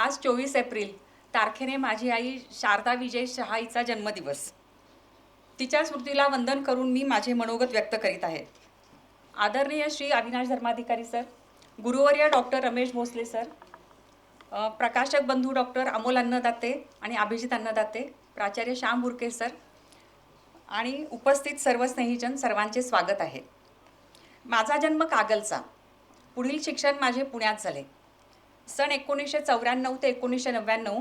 आज चोवीस एप्रिल तारखेने माझी आई शारदा विजय शहा जन्मदिवस. तिच्या स्मृतीला वंदन करून मी माझे मनोगत व्यक्त करीत आहे. आदरणीय श्री अविनाश धर्माधिकारी सर गुरुवर्य डॉक्टर रमेश भोसले सर प्रकाशक बंधू डॉक्टर अमोल अन्नदाते आणि अभिजित अन्नदाते प्राचार्य श्याम बुरके सर आणि उपस्थित सर्व स्नेहीजन सर्वांचे स्वागत आहे. माझा जन्म कागलचा. पुढील शिक्षण माझे पुण्यात झाले. सन एकोणीसशे चौऱ्याण्णव ते एकोणीसशे नव्याण्णव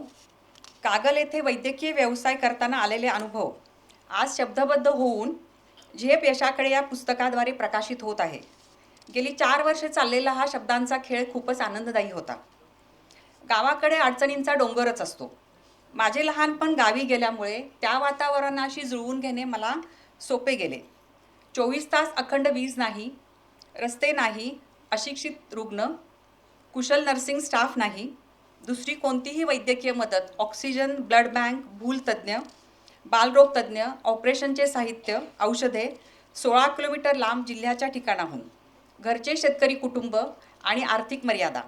कागल येथे वैद्यकीय व्यवसाय करताना आलेले अनुभव आज शब्दबद्ध होऊन झेप यशाकडे या पुस्तकाद्वारे प्रकाशित होत आहे. गेली चार वर्षे चाललेला हा शब्दांचा खेळ खूपच आनंददायी होता. गावाकडे अडचणींचा डोंगरच असतो. माझे लहानपण गावी गेल्यामुळे त्या वातावरणाशी जुळवून घेणे मला सोपे गेले. चोवीस तास अखंड वीज नाही रस्ते नाही अशिक्षित रुग्ण कुशल नर्सिंग स्टाफ नाही दुसरी कोणतीही वैद्यकीय मदत ऑक्सिजन ब्लड बँक भूलतज्ज्ञ बालरोग तज्ज्ञ ऑपरेशनचे साहित्य औषधे सोळा किलोमीटर लांब जिल्ह्याच्या ठिकाणाहून घरचे शेतकरी कुटुंब आणि आर्थिक मर्यादा.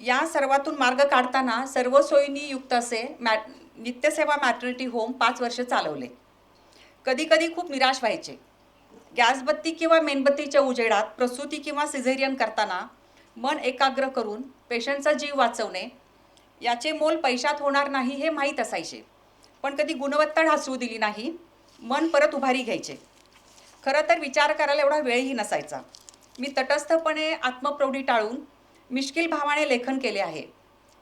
या सर्वातून मार्ग काढताना सर्व सोयींनी युक्त असे मॅ नित्यसेवा मॅटर्निटी होम पाच वर्ष चालवले. कधीकधी खूप निराश व्हायचे. गॅसबत्ती किंवा मेणबत्तीच्या उजेडात प्रसूती किंवा सिझेरियन करताना मन एकाग्र करून पेशंटचा जीव वाचवणे याचे मोल पैशात होणार नाही हे माहीत असायचे. पण कधी गुणवत्ता ढासळू दिली नाही मन परत उभारी घ्यायचे. खरं तर विचार करायला एवढा वेळही नसायचा. मी तटस्थपणे आत्मप्रौढी टाळून मिश्किल भावाने लेखन केले आहे.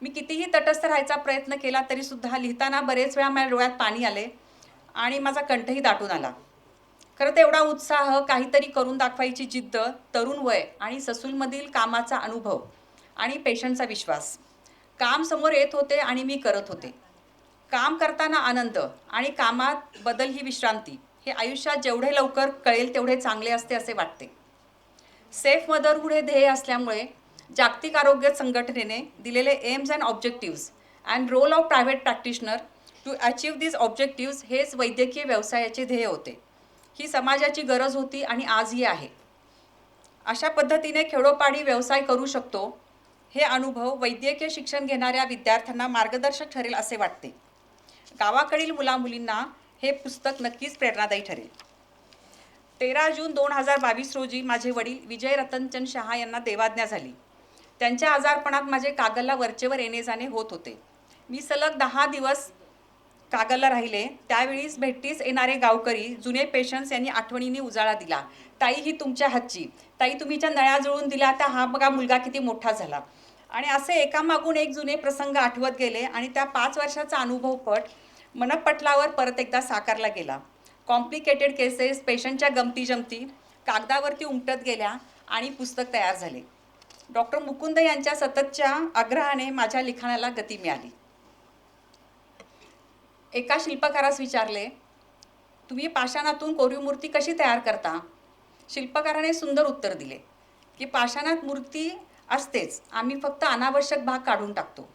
मी कितीही तटस्थ राहायचा प्रयत्न केला तरीसुद्धा लिहिताना बरेच वेळा माझ्या डोळ्यात पाणी आले आणि माझा कंठही दाटून आला. खरं तर एवढा उत्साह काहीतरी करून दाखवायची जिद्द तरुण वय आणि ससूलमधील कामाचा अनुभव आणि पेशंटचा विश्वास. काम समोर येत होते आणि मी करत होते. काम करताना आनंद आणि कामात बदल ही विश्रांती हे आयुष्यात जेवढे लवकर कळेल तेवढे चांगले असते असे वाटते. सेफ मदरहूड हे ध्येय असल्यामुळे जागतिक आरोग्य संघटनेने दिलेले aims and objectives and role of private practitioner to achieve this objectives हेच वैद्यकीय व्यवसायाचे ध्येय होते. ही समाजाची गरज होती आणि आजही आहे. अशा पद्धतीने खेडोपाडी व्यवसाय करू शकतो हे अनुभव वैद्यकीय शिक्षण घेणाऱ्या विद्यार्थ्यांना मार्गदर्शक ठरेल असे वाटते. गावाकडील मुलामुलींना हे पुस्तक नक्कीच प्रेरणादायी ठरेल. तेरा जून दोन हजार बावीस रोजी माझे वडील विजय रतनचंद शहा यांना देवाज्ञा झाली. त्यांच्या आजारपणात माझे कागलला वरचेवर येणे जाणे होत होते. मी सलग दहा दिवस कागलला राहिले. त्यावेळीस भेटीस येणारे गावकरी जुने पेशंट्स यांनी आठवणीने उजाळा दिला. ताई ही तुमच्या हातची. ताई तुम्ही ज्या नळ्या जुळून दिला त्या हा बघा मुलगा किती मोठा झाला. आणि असे एकामागून एक जुने प्रसंग आठवत गेले आणि त्या पाच वर्षाचा अनुभव पट मनपटलावर परत एकदा साकारला गेला. कॉम्प्लिकेटेड केसेस पेशंटच्या गमती जमती कागदावरती उमटत गेल्या आणि पुस्तक तयार झाले. डॉक्टर मुकुंद यांच्या सततच्या आग्रहाने माझ्या लिखाणाला गती मिळाली. एका शिल्पकारास विचारले तुम्ही पाषाणातून कोरीव मूर्ती कशी तयार करता? शिल्पकाराने सुंदर उत्तर दिले की पाषाणात मूर्ती असतेच आम्ही फक्त अनावश्यक भाग काढून टाकतो.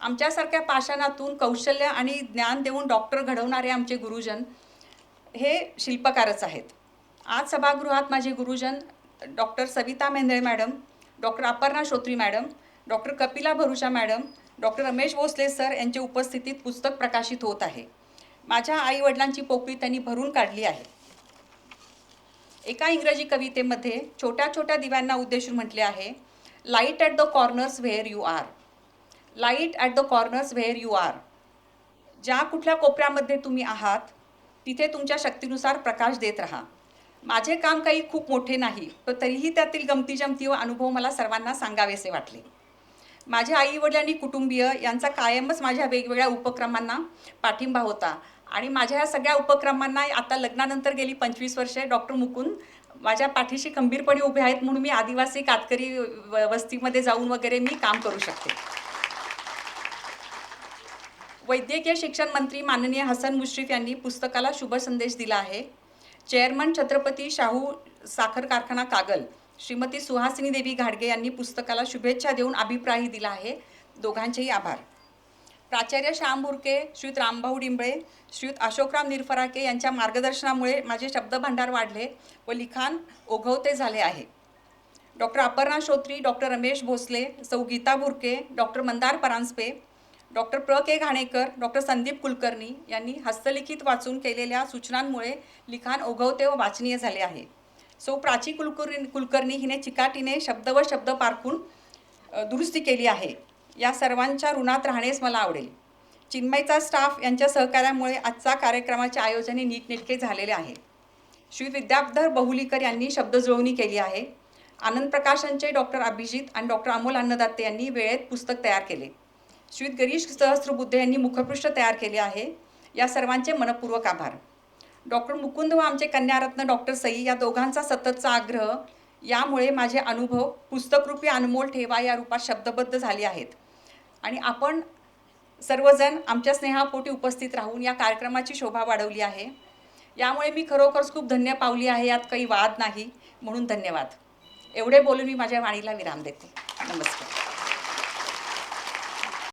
आमच्यासारख्या पाषाणातून कौशल्य आणि ज्ञान देऊन डॉक्टर घडवणारे आमचे गुरुजन हे शिल्पकारच आहेत. आज सभागृहात माझे गुरुजन doctor Savita Mendale madam doctor Aparna Shrotri madam doctor Kapila Bharusha madam doctor Ramesh Bhosale sir यांच्या उपस्थितीत पुस्तक प्रकाशित होत आहे. माझ्या आईवडिलांची पोकळी त्यांनी भरून काढली आहे. एका इंग्रजी कवितेमध्ये छोट्या छोट्या दिव्यांना उद्देशून म्हटले आहे light at the corners where you are light at the corners where you are ज्या कुठल्या कोपऱ्यामध्ये तुम्ही आहात तिथे तुमच्या शक्तीनुसार प्रकाश देत राहा. माझे काम काही खूप मोठे नाही पण तरीही त्यातील गमती जमती व अनुभव मला सर्वांना सांगावेसे वाटले. माझ्या आई वडिलांनी कुटुंबीय यांचा कायमच माझ्या वेगवेगळ्या उपक्रमांना पाठिंबा होता. आणि माझ्या या सगळ्या उपक्रमांना आता लग्नानंतर गेली पंचवीस वर्षे. डॉक्टर मुकुंद माझ्या पाठीशी खंबीरपणे उभे आहेत म्हणून मी आदिवासी कातकरी व- वस्तीमध्ये जाऊन वगैरे मी काम करू शकते. वैद्यकीय शिक्षण मंत्री माननीय हसन मुश्रीफ यांनी पुस्तकाला शुभ संदेश दिला आहे. चेअरमन छत्रपती शाहू साखर कारखाना कागल. श्रीमती सुहासिनी देवी घाडगे यांनी पुस्तकाला शुभेच्छा देऊन अभिप्रायही दिला आहे. दोघांचेही आभार. प्राचार्य श्याम भुरके श्रीयुत रामभाऊ डिंबळे श्रीयुत अशोकराम निरफराके यांच्या मार्गदर्शनामुळे माझे शब्दभांडार वाढले व लिखाण ओघवते झाले आहे. डॉक्टर अपर्णा श्रोत्री डॉक्टर रमेश भोसले सौ गीता बुरके डॉक्टर मंदार परांजपे डॉक्टर प्र. के. घाणेकर डॉक्टर संदीप कुलकर्णी यांनी हस्तलिखित वाचून केलेल्या सूचनांमुळे लिखाण ओघवते व वाचनीय झाले आहे. सो प्राची कुलकर्णी कुलकर्णी हिने चिकाटीने शब्द व शब्द पारखून दुरुस्ती केली आहे. या सर्वांच्या ऋणात राहणेच मला आवडेल. चिन्मयचा स्टाफ यांच्या सहकार्यामुळे आजचा कार्यक्रमाचे आयोजन हे नीटनेटके झालेले आहे. श्री विद्याधर बहुलीकर यांनी शब्द जुळवणी केली आहे. आनंद प्रकाशनचे डॉक्टर अभिजित आणि डॉक्टर अमोल अन्नदाते यांनी वेळेत पुस्तक तयार केले. श्री गिरीश सहस्त्रबुद्धे यांनी मुखपृष्ठ तयार केले आहे. या सर्वांचे मनपूर्वक आभार. डॉक्टर मुकुंद व आमचे कन्यारत्न डॉक्टर सई या दोघांचा सततचा आग्रह यामुळे माझे अनुभव पुस्तकरूपी अनमोल ठेवा या रूपात शब्दबद्ध झाले आहेत. आणि आपण सर्वजण आमच्या स्नेहापोटी उपस्थित राहून या कार्यक्रमाची शोभा वाढवली आहे. यामुळे मी खरोखरच खूप धन्य पावली आहे यात काही वाद नाही. म्हणून धन्यवाद. एवढे बोलून मी माझ्या वाणीला विराम देते. नमस्कार.